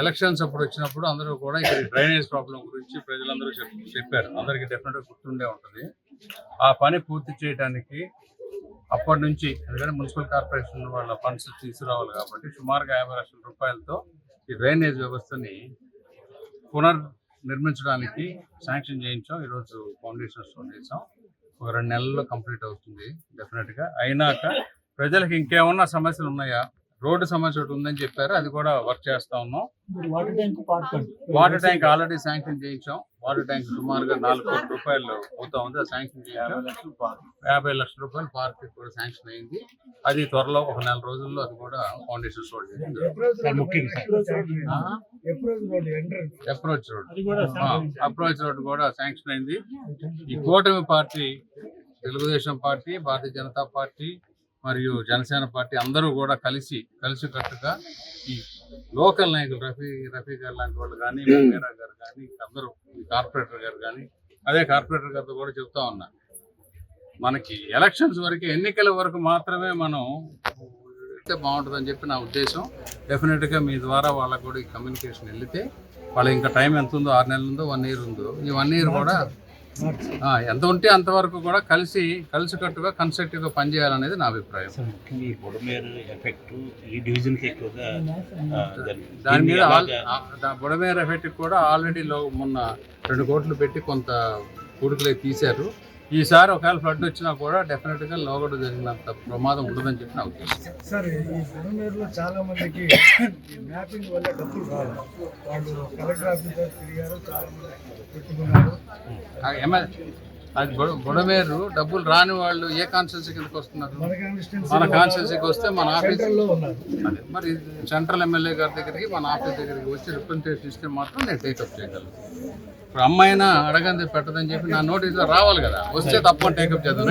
Elections అప్పుడు వచ్చినప్పుడు అందరూ కూడా ఇక్కడ డ్రైనేజ్ ప్రాబ్లం గురించి ప్రజలందరూ చెప్పారు. అందరికీ డెఫినెట్గా గుర్తుండే ఉంటుంది. ఆ పని పూర్తి చేయడానికి అప్పటి నుంచి ఎందుకంటే మున్సిపల్ కార్పొరేషన్ వాళ్ళ ఫండ్స్ తీసుకురావాలి కాబట్టి సుమారుగా యాభై లక్షల రూపాయలతో ఈ డ్రైనేజ్ వ్యవస్థని పునర్ నిర్మించడానికి శాంక్షన్ చేయించాం. ఈరోజు ఫౌండేషన్ స్టోన్ చేసాం ఒక రెండు నెలల్లో కంప్లీట్ అవుతుంది డెఫినెట్గా. అయినాక ప్రజలకు ఇంకేమన్నా సమస్యలు ఉన్నాయా? రోడ్డు సమస్య ఒకటి ఉందని చెప్పారు. అది కూడా వర్క్ చేస్తా ఉన్నాం. వాటర్ ట్యాంక్ ఆల్రెడీ శాంక్షన్ చేయించాం. వాటర్ ట్యాంక్ సుమారుగా నాలుగు కోట్ల రూపాయలు అవుతా ఉంది. అది శాంక్షన్ చేయించాం యాభై లక్షల రూపాయలు పార్క్ కూడా శాంక్షన్ అయింది. అది త్వరలో ఒక నెల రోజుల్లో అది కూడా ఫౌండేషన్ ముఖ్యంగా అప్రోచ్ రోడ్. అది కూడా అప్రోచ్ రోడ్ కూడా శాంక్షన్ అయింది. ఈ కూటమి party Telugu Desam party Bharatiya Janata party మరియు జనసేన పార్టీ అందరూ కూడా కలిసి కలిసి కట్టుగా ఈ లోకల్ నాయకులు రఫీ రఫీ గారు లాంటి వాళ్ళు కానీ మీరా గారు కానీ అందరూ కార్పొరేటర్ గారు కానీ అదే కార్పొరేటర్ గారితో కూడా చెప్తా ఉన్నా. మనకి ఎలక్షన్స్ వరకు ఎన్నికల వరకు మాత్రమే మనం వెళ్తే బాగుంటుందని చెప్పి నా ఉద్దేశం. డెఫినెట్గా మీ ద్వారా వాళ్ళకు కూడా ఈ కమ్యూనికేషన్ వెళ్తే వాళ్ళ ఇంకా టైం ఎంత ఉందో ఆరు నెలలు ఉందో వన్ ఇయర్ ఉందో ఈ వన్ ఇయర్ కూడా ఎంత ఉంటే అంతవరకు కూడా కలిసి కలిసికట్టుగా కన్స్ట్రక్టివ్గా పనిచేయాలనేది నా అభిప్రాయం. సార్ ముఖ్యంగా ఈ బుడమేరు ఎఫెక్ట్ ఈ డివిజన్కి ఎక్కువగా ఆ, దాని- మీద బుడమేర ఎఫెక్ట్ కూడా ఆల్రెడీ లో మొన్న రెండు కోట్లు పెట్టి కొంత కూడుకులే తీశారు. ఈసారి ఒకవేళ ఫ్లడ్ వచ్చినా కూడా డెఫినెట్గా లోగడ జరిగినంత ప్రమాదం ఉండదని చెప్పి నా ఉద్దేశం. సార్ ఈ బుడమేరులో చాలా మందికి మ్యాపింగ్ వల్ల డబ్బులు వాళ్ళు కలెక్టర్ ఆఫీసర్ తిరిగారు చాలా మంది పెట్టుకున్నారు. బుడమేరు డబ్బులు రాని వాళ్ళు ఏ కాన్స్టిట్యూన్సీ కిందకి వస్తున్నారు? మన కాన్స్టిట్యూన్సీకి వస్తే మన ఆఫీస్ మరి సెంట్రల్ ఎమ్మెల్యే గారి దగ్గరికి మన ఆఫీస్ దగ్గరికి వచ్చి రిప్రజెంటేషన్ ఇస్తే మాత్రం నేను టేకప్ చేయగలను ఇప్పుడు అమ్మాయినా అడగంది పెట్టదని చెప్పి నా నోటీసులో రావాలి కదా. వస్తే తప్పని టేకప్ చేద్దాం.